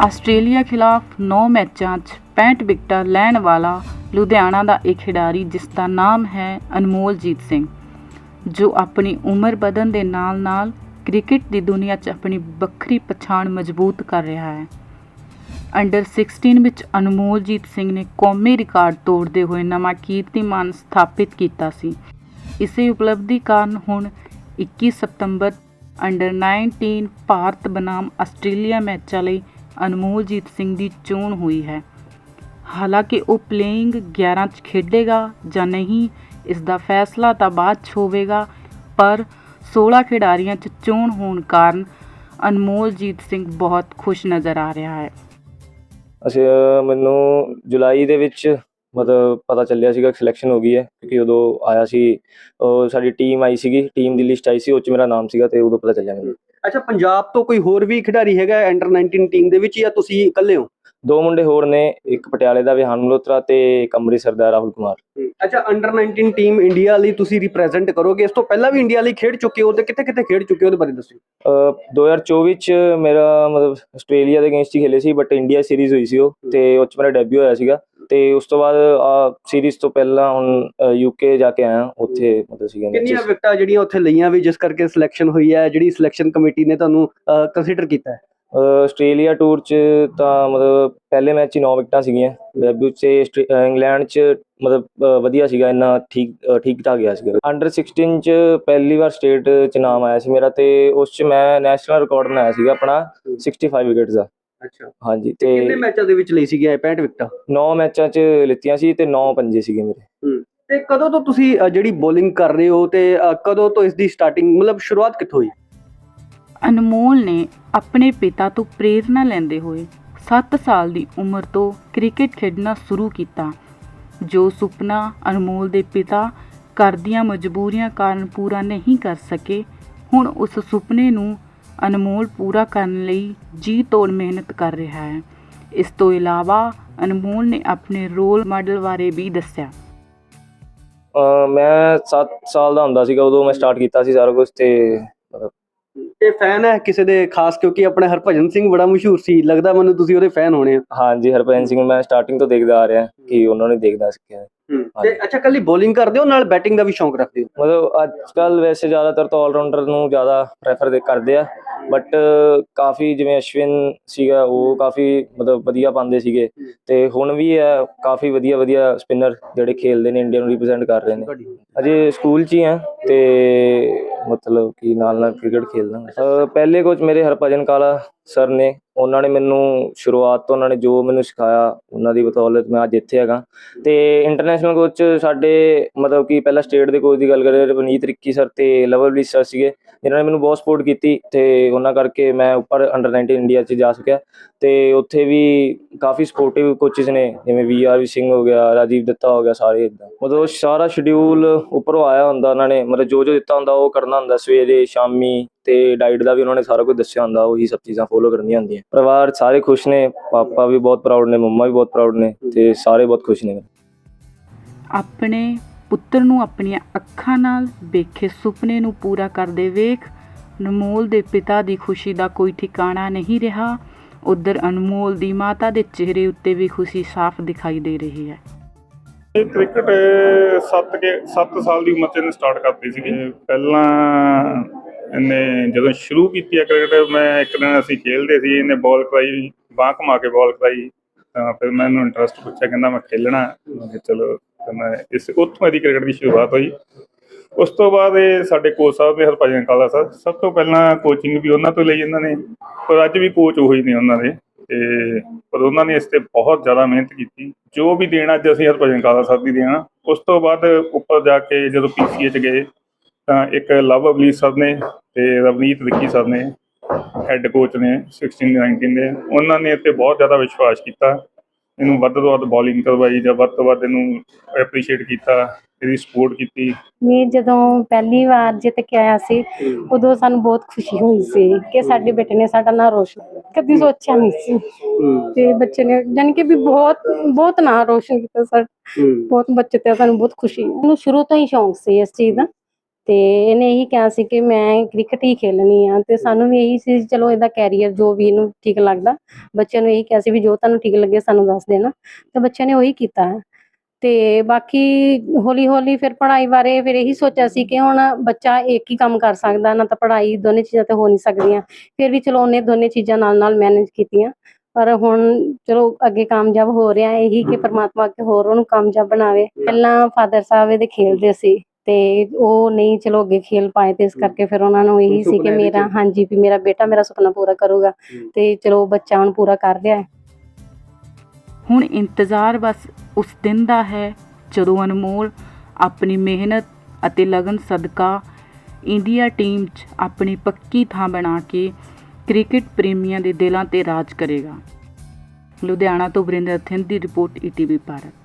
Australia ਖਿਲਾਫ 9 ਮੈਚਾਂ 'ਚ 65 ਵਿਕਟਾਂ ਲੈਣ ਵਾਲਾ ਲੁਧਿਆਣਾ ਦਾ ਇਹ ਖਿਡਾਰੀ, ਜਿਸ ਦਾ ਨਾਮ ਹੈ ਅਨਮੋਲਜੀਤ ਸਿੰਘ, ਜੋ ਆਪਣੀ ਉਮਰ ਵਧਣ ਦੇ ਨਾਲ-ਨਾਲ ਕ੍ਰਿਕਟ ਦੀ ਦੁਨੀਆ 'ਚ ਆਪਣੀ ਵੱਖਰੀ ਪਛਾਣ ਮਜ਼ਬੂਤ ਕਰ ਰਿਹਾ ਹੈ। ਅੰਡਰ 16 ਵਿੱਚ ਅਨਮੋਲਜੀਤ ਸਿੰਘ ਨੇ ਕੌਮੀ ਰਿਕਾਰਡ ਤੋੜਦੇ ਹੋਏ ਨਵਾਂ ਕੀਰਤੀਮਾਨ ਸਥਾਪਿਤ ਕੀਤਾ ਸੀ। ਇਸੇ ਉਪਲਬਧੀ ਕਾਰਨ ਹੁਣ 21 ਸਤੰਬਰ ਅੰਡਰ 19 ਭਾਰਤ ਬਨਾਮ ਆਸਟ੍ਰੇਲੀਆ ਮੈਚਾਂ ਲਈ ਅਨਮੋਲਜੀਤ ਸਿੰਘ ਦੀ ਚੋਣ ਹੋਈ ਹੈ। ਹਾਲਾਂਕਿ ਉਹ ਪਲੇਇੰਗ 11 'ਚ ਖੇਡੇਗਾ ਜਾਂ ਨਹੀਂ ਇਸ ਦਾ ਫੈਸਲਾ ਤਾਂ ਬਾਅਦ 'ਚ ਹੋਵੇਗਾ, ਪਰ 16 ਖਿਡਾਰੀਆਂ 'ਚ ਚੋਣ ਹੋਣ ਕਾਰਨ ਅਨਮੋਲਜੀਤ ਸਿੰਘ ਬਹੁਤ ਖੁਸ਼ ਨਜ਼ਰ ਆ ਰਿਹਾ ਹੈ। ਅਸੀਂ ਮੈਨੂੰ ਜੁਲਾਈ ਦੇ ਵਿੱਚ ਮਤਲਬ ਪਤਾ ਚੱਲਿਆ ਸੀਗਾ ਸਿਲੈਕਸ਼ਨ ਹੋ ਗਈ ਹੈ ਕਿਉਂਕਿ ਉਦੋਂ ਆਇਆ ਸੀ ਉਹ ਸਾਡੀ ਟੀਮ ਆਈ ਸੀਗੀ ਟੀਮ ਦੀ ਲਿਸਟ ਆਈ ਸੀ ਉਹ 'ਚ ਮੇਰਾ ਨਾਮ ਸੀਗਾ ਤੇ ਉਦੋਂ ਪਤਾ ਚੱਲਿਆ ਮੈਨੂੰ। ਅੱਛਾ ਪੰਜਾਬ ਤੋਂ ਕੋਈ ਹੋਰ ਵੀ ਖਿਡਾਰੀ ਹੈਗਾ ਅੰਡਰ 19 ਟੀਮ ਦੇ ਵਿੱਚ ਜਾਂ ਤੁਸੀਂ ਇਕੱਲੇ ਹੋ? ਦੋ ਮੁੰਡੇ ਹੋਰ ਨੇ ਇੱਕ ਪਟਿਆਲੇ ਦਾ ਵਿਹਾਨ ਮਲਹੋਤਰਾ ਤੇ ਇੱਕ ਅੰਮ੍ਰਿਤਸਰ ਦਾ ਰਾਹੁਲ ਕੁਮਾਰ। ਅੱਛਾ ਅੰਡਰ 19 ਟੀਮ ਇੰਡੀਆ ਲਈ ਤੁਸੀਂ ਰਿਪਰੈਜ਼ੈਂਟ ਕਰੋਗੇ ਇਸ ਤੋਂ ਪਹਿਲਾਂ ਵੀ ਇੰਡੀਆ ਲਈ ਖੇਡ ਚੁੱਕੇ ਹੋ ਤੇ ਕਿੱਥੇ ਕਿੱਥੇ ਖੇਡ ਚੁੱਕੇ ਹੋ ਉਹਦੇ ਬਾਰੇ ਅਹ 2024 ਚ ਮੇਰਾ ਮਤਲਬ ਆਸਟ੍ਰੇਲੀਆ ਦੇ ਅਗੇਂਸਟ ਹੀ ਖੇਲੇ ਸੀ ਬਟ ਇੰਡੀਆ ਸੀਰੀਜ਼ ਹੋਈ ਸੀ ਉਹ ਤੇ ਉਹ ਚ ਮੇਰਾ ਡੈਬਿਊ ਹੋਇਆ ਸੀਗਾ। ਤੇ ਉਸ ਤੋਂ ਬਾਅਦ ਆ ਸੀਰੀਜ਼ ਤੋਂ ਪਹਿਲਾਂ ਹੁਣ ਯੂਕੇ ਜਾ ਕੇ ਆਇਆ ਉੱਥੇ ਮਤਲਬ ਸੀਗਾ ਕਿੰਨੀਆਂ। ਵਿਕਟਾਂ ਜਿਹੜੀਆਂ ਉੱਥੇ ਲਈਆਂ ਵੀ ਜਿਸ ਕਰਕੇ ਸਿਲੈਕਸ਼ਨ ਹੋਈ ਹੈ ਜਿਹੜੀ ਸਿਲੈਕਸ਼ਨ ਕਮੇਟੀ ਨੇ ਤੁਹਾਨੂੰ ਕੰਸੀਡਰ ਕੀਤਾ ਹੈ? ਆਸਟ੍ਰੇਲੀਆ ਟੂਰ ਚ ਤਾਂ ਮਤਲਬ ਪਹਿਲੇ ਮੈਚ 'ਚ 9 ਵਿਕਟਾਂ ਸੀਗੀਆਂ। ਡੈਬਿਊ 'ਚ ਇੰਗਲੈਂਡ ਚ ਮਤਲਬ ਵਧੀਆ ਸੀਗਾ ਇੰਨਾ ਠੀਕ ਠੀਕ ਠਾਕ ਗਿਆ ਸੀਗਾ। ਅੰਡਰ 16 ਚ ਪਹਿਲੀ ਵਾਰ ਸਟੇਟ ਚ ਨਾਮ ਆਇਆ ਸੀ ਮੇਰਾ ਤੇ ਉਸ ਚ ਮੈਂ ਨੈਸ਼ਨਲ ਰਿਕਾਰਡ ਬਣਾਇਆ ਸੀਗਾ ਆਪਣਾ 65 ਵਿਕਟਸ ਦਾ। ਅੱਛਾ। ਹਾਂਜੀ ਤੇ ਕਿੰਨੇ ਮੈਚਾਂ ਦੇ ਵਿੱਚ ਲਈ ਇਹ 65 ਵਿਕਟਾਂ? 9 ਮੈਚਾਂ ਚ ਲਿੱਤੀਆਂ ਸੀ ਤੇ 9 ਪੰਜੇ ਸੀਗੇ ਮੇਰੇ। ਤੇ ਕਦੋਂ ਤੋਂ ਤੁਸੀਂ ਅ, ਜਿਹੜੀ ਬੋਲਿੰਗ ਕਰ ਰਹੇ ਹੋ ਤੇ ਅ, ਕਦੋਂ ਤੋਂ ਇਸ ਦੀ ਸਟਾਰਟਿੰਗ ਮਤਲਬ ਸ਼ੁਰੂਆਤ ਕਿੱਥੋਂ ਹੋਈ? ਅਨਮੋਲ ਨੇ ਆਪਣੇ ਪਿਤਾ ਤੋਂ ਪ੍ਰੇਰਣਾ ਲੈਂਦੇ ਹੋਏ 7 ਸਾਲ ਦੀ ਉਮਰ ਤੋਂ ਕ੍ਰਿਕਟ ਖੇਡਣਾ ਸ਼ੁਰੂ ਕੀਤਾ ਜੋ ਸੁਪਨਾ ਅਨਮੋਲ ਦੇ ਪਿਤਾ ਘਰ ਦੀਆਂ ਮਜਬੂਰੀਆਂ ਕਾਰਨ ਪੂਰਾ ਨਹੀਂ ਕਰ ਸਕੇ ਹੁਣ ਉਸ ਸੁਪਨੇ ਨੂੰ ਅਨਮੋਲ ਪੂਰਾ ਕਰਨ ਲਈ ਜੀ ਤੋੜ ਮਿਹਨਤ ਕਰ ਰਿਹਾ ਹੈ। ਇਸ ਤੋਂ ਇਲਾਵਾ ਅਨਮੋਲ ਨੇ ਆਪਣੇ ਰੋਲ ਮਾਡਲ ਬਾਰੇ ਵੀ ਦੱਸਿਆ। ਮੈਂ 7 ਸਾਲ ਦਾ ਹੁੰਦਾ ਸੀਗਾ ਉਦੋਂ ਮੈਂ ਸਟਾਰਟ ਕੀਤਾ ਸੀ ਸਾਰਾ ਕੁਝ ਤੇ ਤੇ ਫੈਨ ਹੈ ਕਿਸੇ ਦੇ ਖਾਸ? ਕਿਉਂਕਿ ਆਪਣੇ ਹਰਭਜਨ ਸਿੰਘ ਬੜਾ ਮਸ਼ਹੂਰ ਸੀ ਲੱਗਦਾ ਮੈਨੂੰ ਤੁਸੀਂ ਉਹਦੇ ਫੈਨ ਹੋਣੇ ਆ। ਹਾਂਜੀ ਹਰਭਜਨ ਸਿੰਘ ਮੈਂ ਸਟਾਰਟਿੰਗ ਤੋਂ ਦੇਖਦਾ ਆ ਰਿਹਾ ਕਿ ਉਹਨਾਂ ਨੇ ਦੇਖਦਾ ਸਿੱਖਿਆ। ਤੇ ਅੱਛਾ ਕੱਲੀ ਬੋਲਿੰਗ ਕਰਦੇ ਹੋ ਨਾਲ ਬੈਟਿੰਗ ਦਾ ਵੀ ਸ਼ੌਂਕ ਰੱਖਦੇ ਹੋ? ਮਤਲਬ ਅੱਜ ਕੱਲ ਵੈਸੇ ਜ਼ਿਆਦਾਤਰ ਤਾਂ ਆਲਰਾਊਂਡਰ ਨੂੰ ਜ਼ਿਆਦਾ ਪ੍ਰੈਫਰ ਕਰਦੇ ਆ ਬਟ ਕਾਫੀ ਜਿਵੇਂ ਅਸ਼ਵਿਨ ਸੀਗਾ ਉਹ ਕਾਫੀ ਮਤਲਬ ਵਧੀਆ ਪਾਉਂਦੇ ਸੀਗੇ ਤੇ ਹੁਣ ਵੀ ਹੈ ਕਾਫੀ ਵਧੀਆ ਵਧੀਆ ਸਪਿਨਰ ਜਿਹੜੇ ਖੇਲਦੇ ਨੇ ਇੰਡੀਆ ਨੂੰ ਰਿਪਰੈਜ਼ੈਂਟ ਕਰ ਰਹੇ ਨੇ। ਅਜੇ ਸਕੂਲ 'ਚ ਹੀ ਆ ਤੇ ਮਤਲਬ ਕਿ ਨਾਲ ਨਾਲ ਕ੍ਰਿਕਟ ਖੇਲਦਾ ਪਹਿਲੇ ਕੋਚ ਮੇਰੇ ਹਰਭਜਨ ਕਾਲਾ ਸਰ ਨੇ ਉਹਨਾਂ ਨੇ ਮੈਨੂੰ ਸ਼ੁਰੂਆਤ ਤੋਂ ਉਹਨਾਂ ਨੇ ਜੋ ਮੈਨੂੰ ਸਿਖਾਇਆ, ਉਹਨਾਂ ਦੀ ਬਦੌਲਤ ਮੈਂ ਅੱਜ ਇੱਥੇ ਹੈਗਾ। ਤੇ ਇੰਟਰਨੈਸ਼ਨਲ ਕੋਚ ਸਾਡੇ ਮਤਲਬ ਕਿ ਪਹਿਲਾਂ ਸਟੇਟ ਦੇ ਕੋਚ ਦੀ ਗੱਲ ਕਰੀਏ, ਰਵਨੀਤ ਰਿੱਕੀ ਸਰ ਤੇ ਲਵਲਪ੍ਰੀਤ ਸਰ ਸੀਗੇ, ਜਿਨ੍ਹਾਂ ਨੇ ਮੈਨੂੰ ਬਹੁਤ ਸਪੋਰਟ ਕੀਤੀ ਤੇ ਉਹਨਾਂ ਕਰਕੇ ਮੈਂ ਉੱਪਰ ਅੰਡਰ 19 ਇੰਡੀਆ 'ਚ ਜਾ ਸਕਿਆ। ਤੇ ਉੱਥੇ ਵੀ ਕਾਫੀ ਸਪੋਰਟਿਵ ਕੋਚਿਸ ਨੇ, ਜਿਵੇਂ ਵੀ ਆਰ ਵੀ ਸਿੰਘ ਹੋ ਗਿਆ, ਰਾਜੀਵ ਦੱਤਾ ਹੋ ਗਿਆ, ਸਾਰੇ ਇਦਾਂ। ਮਤਲਬ ਸਾਰਾ ਸ਼ਡਿਊਲ ਉੱਪਰੋਂ ਆਇਆ ਹੁੰਦਾ ਉਹਨਾਂ ਨੇ, ਮਤਲਬ ਜੋ ਜੋ ਦਿੱਤਾ ਹੁੰਦਾ ਉਹ ਕਰਨਾ ਹੁੰਦਾ, ਸਵੇਰੇ, ਸ਼ਾਮੀ ਤੇ ਡਾਈਟ ਦਾ ਵੀ ਉਹਨਾਂ ਨੇ ਸਾਰਾ ਕੁਝ ਦੱਸਿਆ ਹੁੰਦਾ ਉਹੀ ਸਭ ਚੀਜ਼ਾਂ ਫੋਲੋ ਕਰਨੀਆਂ ਹੁੰਦੀਆਂ। ਪਰਿਵਾਰ ਸਾਰੇ ਖੁਸ਼ ਨੇ ਪਾਪਾ ਵੀ ਬਹੁਤ ਪ੍ਰਾਊਡ ਨੇ ਮੰਮਾ ਵੀ ਬਹੁਤ ਪ੍ਰਾਊਡ ਨੇ ਤੇ ਸਾਰੇ ਬਹੁਤ ਖੁਸ਼ ਨੇ। ਆਪਣੇ ਪੁੱਤਰ ਨੂੰ ਆਪਣੀਆਂ ਅੱਖਾਂ ਨਾਲ ਵੇਖੇ ਸੁਪਨੇ ਨੂੰ ਪੂਰਾ ਕਰਦੇ ਵੇਖ ਅਨਮੋਲ ਦੇ ਪਿਤਾ ਦੀ ਖੁਸ਼ੀ ਦਾ ਕੋਈ ਠਿਕਾਣਾ ਨਹੀਂ ਰਿਹਾ। ਉਧਰ ਅਨਮੋਲ ਦੀ ਮਾਤਾ ਦੇ ਚਿਹਰੇ ਉੱਤੇ ਵੀ ਖੁਸ਼ੀ ਸਾਫ਼ ਦਿਖਾਈ ਦੇ ਰਹੀ ਹੈ। ਇਹ ਕ੍ਰਿਕਟ 7 ਕੇ 7 ਸਾਲ ਦੀ ਉਮਰ 'ਚ ਇਹਨੇ ਸਟਾਰਟ ਕਰਤੀ ਸੀਗੀ। ਪਹਿਲਾਂ ਇਹਨੇ ਜਦੋਂ ਸ਼ੁਰੂ ਕੀਤੀ ਆ ਕ੍ਰਿਕਟ, ਮੈਂ ਇੱਕ ਦਿਨ ਅਸੀਂ ਖੇਲਦੇ ਸੀ, ਇਹਨੇ ਬਾਲ ਕਰਾਈ, ਬਾਂਹ ਘੁਮਾ ਕੇ ਬਾਲ ਕਰਾਈ, ਤਾਂ ਫਿਰ ਮੈਂ ਇਹਨੂੰ ਇੰਟਰਸਟ ਪੁੱਛਿਆ, ਕਹਿੰਦਾ ਮੈਂ ਖੇਲਣਾ। ਮੈਂ ਕਿਹਾ ਚਲੋ ਤਾਂ ਮੈਂ ਇਸ, ਉੱਥੋਂ ਇਹਦੀ ਕ੍ਰਿਕਟ ਦੀ ਸ਼ੁਰੂਆਤ ਹੋਈ। ਉਸ ਤੋਂ ਬਾਅਦ ਇਹ ਸਾਡੇ ਕੋਚ ਸਾਹਿਬ ਨੇ ਹਰਭਜਨ ਕਾਲਾ ਸਾਹਿਬ ਸਭ ਤੋਂ ਪਹਿਲਾਂ ਕੋਚਿੰਗ ਵੀ ਉਹਨਾਂ ਤੋਂ ਲਈ ਇਹਨਾਂ ਨੇ, ਪਰ ਅੱਜ ਵੀ ਕੋਚ ਉਹੀ ਨੇ ਉਹਨਾਂ ਦੇ। ਤੇ ਪਰ ਉਹਨਾਂ ਨੇ ਇਸ ਤੇ ਬਹੁਤ ਜ਼ਿਆਦਾ ਮਿਹਨਤ ਕੀਤੀ। ਜੋ ਵੀ ਦੇਣਾ ਅੱਜ ਅਸੀਂ ਹਰਭਜਨ ਕਾਲਾ ਸਾਹਿਬ ਦੀ ਦੇਣਾ। ਉਸ ਤੋਂ ਬਾਅਦ ਉੱਪਰ ਜਾ ਕੇ ਜਦੋਂ ਪੀਸੀਏ ਚ ਗਏ ਤਾਂ ਇੱਕ ਲਵ ਅਬਲੀਤ ਸਰ ਨੇ ਤੇ ਰਵਨੀਤ ਵਿੱਕੀ ਸਰ ਨੇ ਹੈੱਡ ਕੋਚ ਨੇ 16 19 ਦੇ ਉਹਨਾਂ ਨੇ ਇੱਥੇ ਬਹੁਤ ਜ਼ਿਆਦਾ ਵਿਸ਼ਵਾਸ ਕੀਤਾ। ਇਹਨੂੰ ਵੱਧ ਤੋਂ ਵੱਧ ਬੋਲਿੰਗ ਕਰਵਾਈ ਜਾਂ ਵੱਧ ਤੋਂ ਵੱਧ ਇਹਨੂੰ ਐਪਰੀਸ਼ੀਏਟ ਕੀਤਾ ਇਹਦੀ ਸਪੋਰਟ ਕੀਤੀ। ਇਹ ਜਦੋਂ ਪਹਿਲੀ ਵਾਰ ਜਿੱਤ ਕੇ ਆਇਆ ਸੀ ਉਦੋਂ ਸਾਨੂੰ ਬਹੁਤ ਖੁਸ਼ੀ ਹੋਈ ਸੀ ਕਿ ਸਾਡੇ ਬੇਟੇ ਨੇ ਸਾਡਾ ਨਾਂ ਰੋਸ਼ਨ ਕਦੀ ਸੋਚਿਆ ਨਹੀਂ ਸੀ ਤੇ ਬੱਚੇ ਨੇ ਜਾਣੀ ਕਿ ਵੀ ਬਹੁਤ ਬਹੁਤ ਨਾਂ ਰੋਸ਼ਨ ਕੀਤਾ ਸਰ। ਬਹੁਤ ਬੱਚੇ ਤੇ ਸਾਨੂੰ ਬਹੁਤ ਖੁਸ਼ੀ ਮੈਨੂੰ ਸ਼ੁਰੂ ਤੋਂ ਹੀ ਸ਼ੌਂਕ ਸੀ ਇਸ ਚੀਜ਼ ਦਾ। ਤੇ ਇਹਨੇ ਇਹੀ ਕਿਹਾ ਸੀ ਕਿ ਮੈਂ ਕ੍ਰਿਕਟ ਹੀ ਖੇਲਣੀ ਆ ਤੇ ਸਾਨੂੰ ਵੀ ਇਹੀ ਸੀ ਚਲੋ ਇਹਦਾ ਕੈਰੀਅਰ ਜੋ ਵੀ ਇਹਨੂੰ ਠੀਕ ਲੱਗਦਾ। ਬੱਚਿਆਂ ਨੂੰ ਇਹੀ ਕਿਹਾ ਸੀ ਵੀ ਜੋ ਤੁਹਾਨੂੰ ਠੀਕ ਲੱਗੇ ਸਾਨੂੰ ਦੱਸ ਦੇਣਾ। ਤੇ ਬੱਚਿਆਂ ਨੇ ਉਹੀ ਕੀਤਾ। ਤੇ ਬਾਕੀ ਹੌਲੀ ਹੌਲੀ ਫਿਰ ਪੜ੍ਹਾਈ ਬਾਰੇ ਫਿਰ ਇਹੀ ਸੋਚਿਆ ਸੀ ਕਿ ਹੁਣ ਬੱਚਾ ਇੱਕ ਹੀ ਕੰਮ ਕਰ ਸਕਦਾ ਨਾ ਤਾਂ ਪੜ੍ਹਾਈ ਦੋਨੇ ਚੀਜ਼ਾਂ ਤੇ ਹੋ ਨਹੀਂ ਸਕਦੀਆਂ। ਫਿਰ ਵੀ ਚਲੋ ਉਹਨੇ ਦੋਨੇ ਚੀਜ਼ਾਂ ਨਾਲ ਨਾਲ ਮੈਨੇਜ ਕੀਤੀਆਂ। ਪਰ ਹੁਣ ਚਲੋ ਅੱਗੇ ਕਾਮਯਾਬ ਹੋ ਰਿਹਾ ਇਹੀ ਕਿ ਪ੍ਰਮਾਤਮਾ ਅੱਗੇ ਹੋਰ ਉਹਨੂੰ ਕਾਮਯਾਬ ਬਣਾਵੇ। ਪਹਿਲਾਂ ਫਾਦਰ ਸਾਹਿਬ ਇਹਦੇ ਖੇਲਦੇ ਸੀ। ਤੇ ਉਹ ਨਹੀਂ ਚਲੋ ਅੱਗੇ ਖੇਲ ਪਾਏ ਤੇ ਇਸ ਕਰਕੇ ਫਿਰ ਉਹਨਾਂ ਨੂੰ ਇਹੀ ਸੀ ਕਿ ਮੇਰਾ। ਹਾਂਜੀ ਵੀ ਮੇਰਾ ਬੇਟਾ ਮੇਰਾ ਸੁਪਨਾ ਪੂਰਾ ਕਰੂਗਾ ਤੇ ਚਲੋ ਬੱਚਾ ਹੁਣ ਪੂਰਾ ਕਰ ਰਿਹਾ ਹੈ। ਹੁਣ ਇੰਤਜ਼ਾਰ ਬਸ ਉਸ ਦਿਨ ਦਾ ਹੈ ਜਦੋਂ ਅਨਮੋਲ ਆਪਣੀ ਮਿਹਨਤ ਅਤੇ ਲਗਨ ਸਦਕਾ ਇੰਡੀਆ ਟੀਮ 'ਚ ਆਪਣੀ ਪੱਕੀ ਥਾਂ ਬਣਾ ਕੇ ਕ੍ਰਿਕਟ ਪ੍ਰੇਮੀਆਂ ਦੇ ਦਿਲਾਂ ਤੇ ਰਾਜ ਕਰੇਗਾ। ਲੁਧਿਆਣਾ ਤੋਂ ਵਰਿੰਦਰ ਥਿੰਦ ਦੀ ਰਿਪੋਰਟ ਈਟੀਵੀ ਭਾਰਤ।